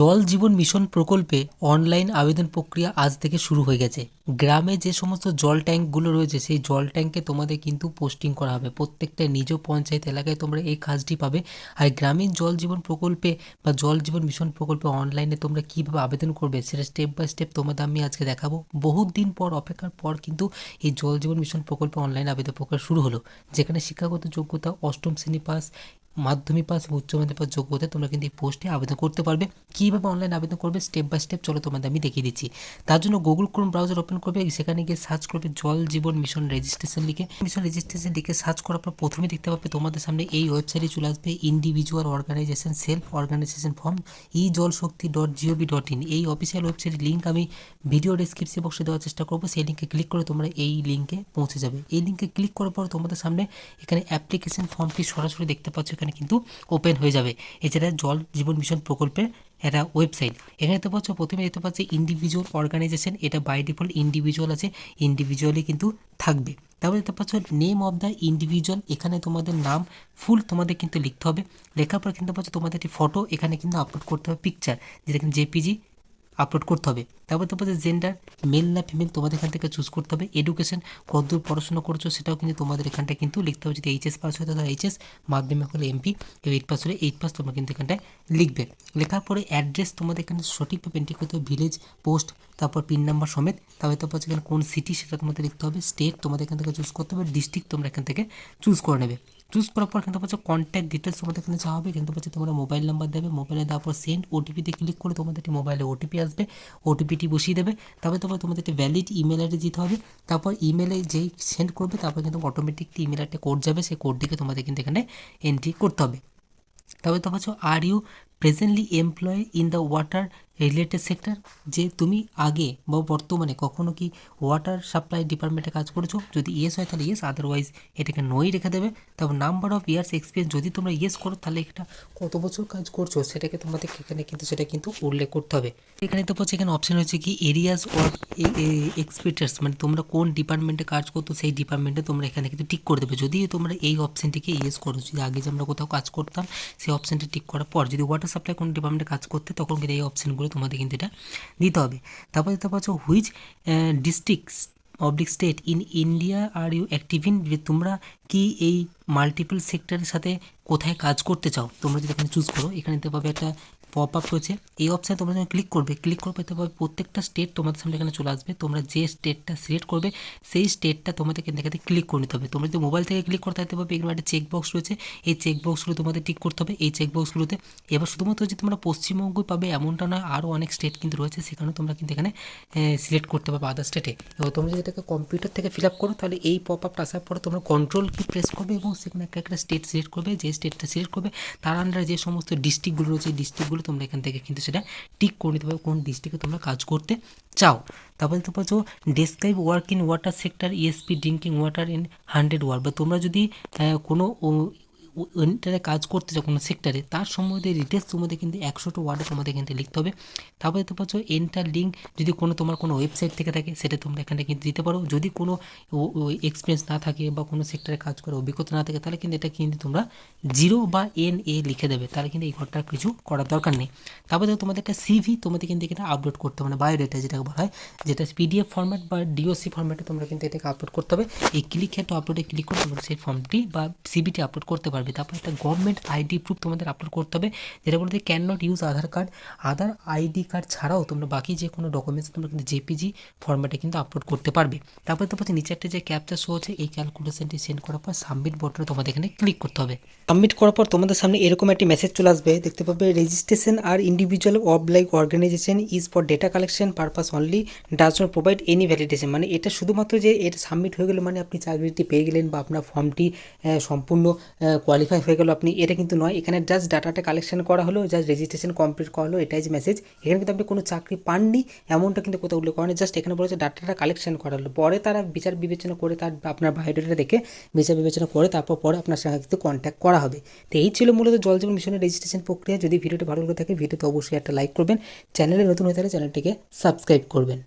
জল জীবন মিশন প্রকল্পে অনলাইন আবেদন প্রক্রিয়া আজ থেকে শুরু হয়ে গেছে। গ্রামে যে সমস্ত জল ট্যাঙ্কগুলো রয়েছে, সেই জল ট্যাঙ্কে তোমাদের কিন্তু পোস্টিং করা হবে। প্রত্যেকটা নিজ পঞ্চায়েত এলাকায় তোমরা এই কাজটি পাবে। আর গ্রামীণ জল জীবন প্রকল্পে বা জল জীবন মিশন প্রকল্পে অনলাইনে তোমরা কীভাবে আবেদন করবে, সেটা স্টেপ বাই স্টেপ তোমাদের আমি আজকে দেখাবো। বহুত দিন পর, অপেক্ষার পর কিন্তু এই জল জীবন মিশন প্রকল্পে অনলাইন আবেদন প্রক্রিয়া শুরু হলো, যেখানে শিক্ষাগত যোগ্যতা, অষ্টম শ্রেণি পাস মাধ্যমিক পাস এবং উচ্চ মাধ্যমিক পাস যোগ্যতা তোমরা কিন্তু এই পোস্টে আবেদন করতে পারবে। কীভাবে অনলাইন আবেদন করবে স্টেপ বাই স্টেপ চলো তোমাদের আমি দেখিয়ে দিচ্ছি। তার জন্য গুগল ক্রোম ব্রাউজার ওপেন করবে সেখানে গিয়ে সার্চ করবে জল জীবন মিশন রেজিস্ট্রেশন লিখে। মিশন রেজিস্ট্রেশন লিখে সার্চ করার পর প্রথমে দেখতে পাবে তোমাদের সামনে এই ওয়েবসাইটে চলে আসবে individual organisation self organisation form e Jal Shakti dot GOV dot in এই অফিসিয়াল ওয়েবসাইটের লিঙ্ক আমি ভিডিও ডিসক্রিপশন বক্সে দেওয়ার চেষ্টা করব। সেই লিঙ্কে ক্লিক করে তোমরা এই লিঙ্কে পৌঁছে যাবে। এই লিঙ্কে ক্লিক করার পর তোমাদের সামনে এখানে অ্যাপ্লিকেশন ফর্মটি সরাসরি দেখতে পাচ্ছ। এখানে কিন্তু ওপেন হয়ে যাবে। এছাড়া জল জীবন মিশন প্রকল্পের একটা ওয়েবসাইট এখানে দেখতে পাচ্ছ, প্রথমে দেখতে পাচ্ছি ইন্ডিভিজুয়াল অর্গানাইজেশন এটা বাই ডিফল্ট ইন্ডিভিজুয়াল আছে ইন্ডিভিজুয়ালি কিন্তু থাকবে। তারপর দেখতে পাচ্ছ নেম অফ দ্য ইন্ডিভিজুয়াল এখানে তোমাদের নাম ফুল তোমাদের কিন্তু লিখতে হবে। লেখার পর কিন্তু পাচ্ছ, তোমাদের একটি ফটো এখানে কিন্তু আপলোড করতে হবে পিকচার যেটা কিন্তু জেপিজি আপলোড করতে হবে। তারপর তোমাদের জেন্ডার মেল না ফিমেল তোমাদের এখান থেকে চুজ করতে হবে। এডুকেশন কতদূর পড়াশোনা করছ সেটাও কিন্তু তোমাদের এখানটায় কিন্তু লিখতে হবে। যদি এইচএস পাস হয় তাহলে এইচএস মাধ্যমিক হলে এমপি এইট পাস হলে এইট পাস তোমরা কিন্তু এখানটায় লিখবে। লেখার পরে অ্যাড্রেস তোমাদের এখানে সঠিকভাবে এন্ট্রি করতে হবে। ভিলেজ পোস্ট তারপর পিন নাম্বার সমেত। তারপরে তারপর এখানে কোন সিটি সেটা তোমাদের লিখতে হবে। স্টেট তোমাদের এখান থেকে চুজ করতে হবে। ডিস্ট্রিক্ট তোমরা এখান থেকে চুজ করে নেবে। চুজ করার পর কিন্তু পাচ্ছ কন্ট্যাক্ট ডিটেলস তোমাদের এখানে চাওয়া হবে, কিন্তু পাচ্ছ তোমরা মোবাইল নাম্বার দেবে মোবাইলে দেওয়ার পর সেন্ড ওটিপিতে ক্লিক করে তোমাদের একটি মোবাইলে ওটিপি আসবে ওটিপিটি বসিয়ে দেবে, তারপরে তোমার তোমাদের একটি ভ্যালিড ইমেল আইডি দিতে হবে, তারপর ইমেলে যেই সেন্ড করবে, তারপর কিন্তু অটোমেটিক ইমেল একটা কোড যাবে, সেই কোড কোডটিকে তোমাদের কিন্তু এখানে এন্ট্রি করতে হবে। তবে তোমার হচ্ছে are you presently employ in the water related sector যে তুমি আগে বা বর্তমানে কখনো কি ওয়াটার সাপ্লাই ডিপার্টমেন্টে কাজ করেছ? যদি ইয়েস হয় তাহলে ইয়েস আদারওয়াইজ এটাকে নই রেখে দেবে। তারপর নাম্বার অফ ইয়ার্স এক্সপিরিয়েন্স যদি তোমরা ইয়েস করো, তাহলে এটা কত বছর কাজ করছ সেটাকে তোমাদের এখানে কিন্তু, সেটা কিন্তু উল্লেখ করতে হবে। এখানে তো পাচ্ছি এখানে অপশন হচ্ছে কি এরিয়াস অফ এক্সপিরিয়েন্স মানে তোমরা কোন ডিপার্টমেন্টে কাজ করতো সেই ডিপার্টমেন্টে তোমরা এখানে কিন্তু টিক করে দেবে। যদি তোমরা এই অপশনটিকে ইয়েস করো, যদি আগে যে আমরা কোথাও কাজ করতাম, সেই অপশনটি টিক করার পর, যদি ওয়াটার সাপ্লাই কোনো ডিপার্টমেন্টে কাজ করতে, তখন কিন্তু এই অপশানগুলো তোমাদের কিন্তু এটা দিতে হবে। তারপর দেখতে পাচ্ছ which district oblique state in India are you active in তোমরা কি এই মাল্টিপল সেক্টরের সাথে কোথায় কাজ করতে চাও? তোমরা যদি এখানে চুজ করো, এখানে দিতে পাবে একটা পপ আপ রয়েছে, এই অপশানে তোমরা যখন ক্লিক করবে ক্লিক করবে পাবে প্রত্যেকটা স্টেট তোমাদের সামনে এখানে চলে আসবে। তোমরা যে স্টেটটা সিলেক্ট করবে, সেই স্টেটটা তোমাদের এখান ক্লিক করে নিতে হবে। তোমরা যদি মোবাইল থেকে ক্লিক করতে দেখতে পাবে, এখানে একটা চেক বক্স রয়েছে। এই চেক বক্সগুলো তোমাদের টিক করতে হবে, এই চেক বক্সগুলোতে এবার শুধুমাত্র যে তোমরা পশ্চিমবঙ্গই পাবে, এমনটা নয় আরও অনেক স্টেট কিন্তু রয়েছে সেখানে তোমরা কিন্তু এখানে সিলেক্ট করতে পারবে আদার স্টেটে এবার তোমরা যদি এটাকে কম্পিউটার থেকে ফিল আপ করো, তাহলে এই পপ আপটা আসার পরে তোমরা কন্ট্রোল কি প্রেস করবে এবং সেখানে একটা একটা স্টেট সিলেক্ট করবে। যে স্টেটটা সিলেক্ট করবে, তার আন্ডারে যে সমস্ত ডিস্ট্রিক্টগুলো রয়েছে, এই ডিস্ট্রিক্টগুলো তোমরা এখান থেকে কিন্তু সেটা টিক করে নিতে পারবে কোন ডিস্ট্রিক্টে তোমরা কাজ করতে চাও। তারপরে দেখতে পাচ্ছ describe work in water sector ESP drinking water in hundred word বা তোমরা যদি কোনো ইন্টারে কাজ করতে চাও কোনো সেক্টরে তার সম্বন্ধে ডিটেলস তোমাদের কিন্তু একশোটা ওয়ার্ডে তোমাদের কিন্তু লিখতে হবে। তারপরে দেখতে পাচ্ছ এন্টার লিঙ্ক যদি কোনো তোমার কোনো ওয়েবসাইট থেকে থাকে, সেটা তোমরা এখানে কিন্তু দিতে পারো। যদি কোনো এক্সপিরিয়েন্স না থাকে বা কোনো সেক্টরে কাজ করার অভিজ্ঞতা না থাকে, তাহলে কিন্তু এটা কিন্তু তোমরা জিরো বা এন এ লিখে দেবে। তাহলে কিন্তু এই ঘরটার কিছু করার দরকার নেই। তারপরে দেখো, তোমাদের একটা সিভি তোমাদের কিন্তু এখানে আপলোড করতে হবে মানে বায়োডেটা যেটাকে বলা হয়, যেটা পিডিএফ ফর্ম্যাট বা ডিওসি ফরম্যাটে তোমরা কিন্তু এটাকে আপলোড করতে হবে। এই ক্লিক হেড আপলোডে ক্লিক করে তোমরা সেই ফর্মটি বা সিভিটি আপলোড করতে পারবে। তারপর একটা গভর্নমেন্ট আইডি প্রুফ তোমাদের আপলোড করতে হবে, যেটা বলতে can not use Aadhaar card Aadhaar ID card ছাড়াও তোমরা বাকি যে কোনো ডকুমেন্টস তোমরা কিন্তু জেপিজি ফর্ম্যাটে কিন্তু আপলোড করতে পারবে। তারপরে তো পাচ্ছি নিচে একটা যে ক্যাপচা শো হচ্ছে এই ক্যালকুলেশনটি সেন্ড করার পর সাবমিট বটনে তোমাদের এখানে ক্লিক করতে হবে। সাবমিট করার পর তোমাদের সামনে এরকম একটি মেসেজ চলে আসবে, দেখতে পাবে registration are individual or like organisation is for data collection purpose only does not provide any validation মানে এটা শুধুমাত্র যে এটা সাবমিট হয়ে গেলে মানে আপনি চাকরিটি পেয়ে গেলেন বা আপনার ফর্মটি সম্পূর্ণ কোয়ালিফাই হয়ে গেল আপনি, এটা কিন্তু নয়। এখানে জাস্ট ডাটাটা কালেকশন করা হলো জাস্ট রেজিস্ট্রেশন কমপ্লিট করা হলো এটাই যে মেসেজ এখানে কিন্তু আপনি কোনো চাকরি পাননি, এমনটা কিন্তু কোথাও উল্লেখ করেনি জাস্ট এখানে বলেছে ডাটাটা কালেকশন করা হলো। পরে তারা বিচার বিবেচনা করে তার আপনার বায়োডাটা দেখে বিচার বিবেচনা করে তারপর পরে আপনার সঙ্গে কিন্তু কন্ট্যাক্ট করা হবে। তো এই ছিল মূলত জল জীবন মিশনের রেজিস্ট্রেশন প্রক্রিয়া। যদি ভিডিওটি ভালো লাগে থাকে, ভিডিওতে অবশ্যই একটা লাইক করবেন। চ্যানেলে নতুন হয়ে থাকলে চ্যানেলটিকে সাবস্ক্রাইব করবেন।